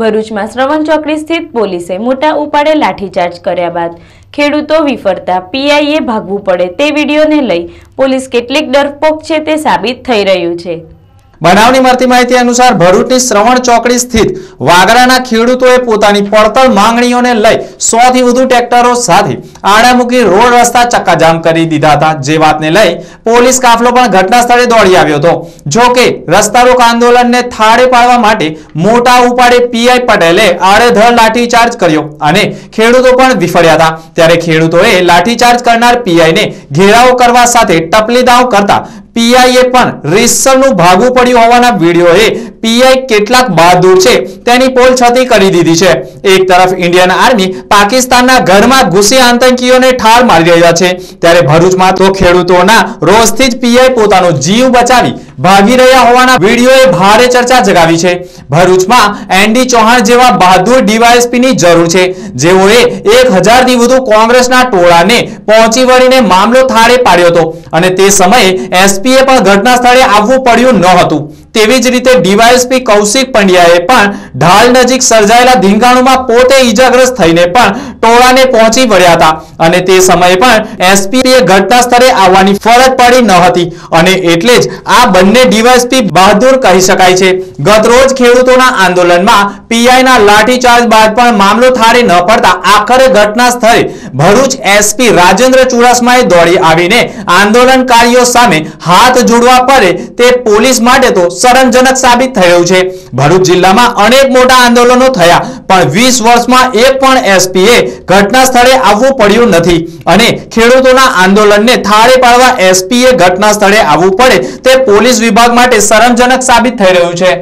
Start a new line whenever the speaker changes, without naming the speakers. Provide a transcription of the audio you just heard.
ભરૂચમાં શ્રવણ ચોકડી સ્થિત પોલીસે મોટા ઉપાડે લાઠીચાર્જ કર્યા બાદ ખેડૂતો વિફરતા, પીઆઈએ ભાગવું પડે તે વિડીયોને લઈ પોલીસ કેટલીક ડરપોક છે તે સાબિત થઈ રહ્યું છે.
બનાવની મળતી માહિતી અનુસાર ભરૂચની શ્રવણ ચોકડી સ્થિત વાગરાના ખેડૂતોએ પોતાની પડતર માંગણીઓને લઈ સો થી વધુ ટ્રેક્ટરો સાથે આડામુખી રોડ રસ્તા ચક્કાજામ કરી દીધા હતા. જે વાતને લઈ પોલીસ કાફલો પણ ઘટના સ્થળે દોડી આવ્યો હતો. જો કે રસ્તા રોક આંદોલનને થાળે પાડવા માટે મોટા ઉપાડે પીઆઈ પટેલે આડેધડ લાઠીચાર્જ કર્યો અને ખેડૂતો પણ વિફળ્યા હતા. ત્યારે ખેડૂતોએ લાઠીચાર્જ કરનાર પીઆઈને ઘેરાવો કરવા સાથે ટપલી દાવ કરતા પીઆઈએ પણ રીસરનું ભાગવું પડ્યું હોવાના વિડીયોએ પીઆઈ કેટલાક બહાદુર છે. તેની પોલ છતી કરી દીધી છે. એક તરફ ઇન્ડિયન આર્મી પાકિસ્તાનના ઘરમાં ઘૂસી આતંકીઓને ઠાર મારી રહ્યા છે. ત્યારે ભરૂચમાં તો ખેડૂતોના રોષથી જ પીઆઈ પોતાનો જીવ બચાવી ભાગી રહ્યા હોવાના વિડીયોએ ભારે ચર્ચા જગાવી છે. ભરૂચમાં એનડી ચૌહાણ જેવા બહાદુર ડીવાયએસપીની જરૂર છે. જેઓએ એક હજારથી વધુ કોંગ્રેસના ટોળાને પહોંચી વળીને મામલો થાળે પાડ્યો હતો અને તે સમયે એસપીએ પણ ઘટના સ્થળે આવવું પડ્યું ન હતું. તેવી જ રીતે ડીવાયએસપી કૌશિક પંડ્યાએ પણ ઢાલ નજીક સર્જાયેલા ધીંગાણુમાં પોતે ઈજાગ્રસ્ત થઈને પણ ટોળાને પહોંચી વળ્યા હતા. અને તે સમયે પણ એસપીએ ઘટના સ્થળે આવવાની ફરજ પડી ન હતી. અને એટલે જ આ બંને ડીવાયએસપી બહાદુર કહી શકાય છે. ગત રોજ ખેડૂતોના આંદોલનમાં પીઆઈના લાઠીચાર્જ બાદ પણ મામલો થાળે ન પડતા આખરે ઘટના સ્થળે ભરૂચ એસપી રાજેન્દ્ર ચુડાસમાએ દોડી આવીને આંદોલનકારીઓ સામે હાથ જોડવા પડે તે પોલીસ માટે તો શરમજનક સાબિત થયું છે. ભરૂચ જિલ્લામાં અનેક મોટા આંદોલનો થયા, પણ વીસ વર્ષમાં એક પણ એસપીએ ઘટના સ્થળે આવવું પડ્યું નથી. અને ખેડૂતોના આંદોલનને થાળે પાડવા એસપીએ ઘટના સ્થળે આવવું પડે, તે પોલીસ વિભાગ માટે શરમજનક સાબિત થઈ રહ્યું છે.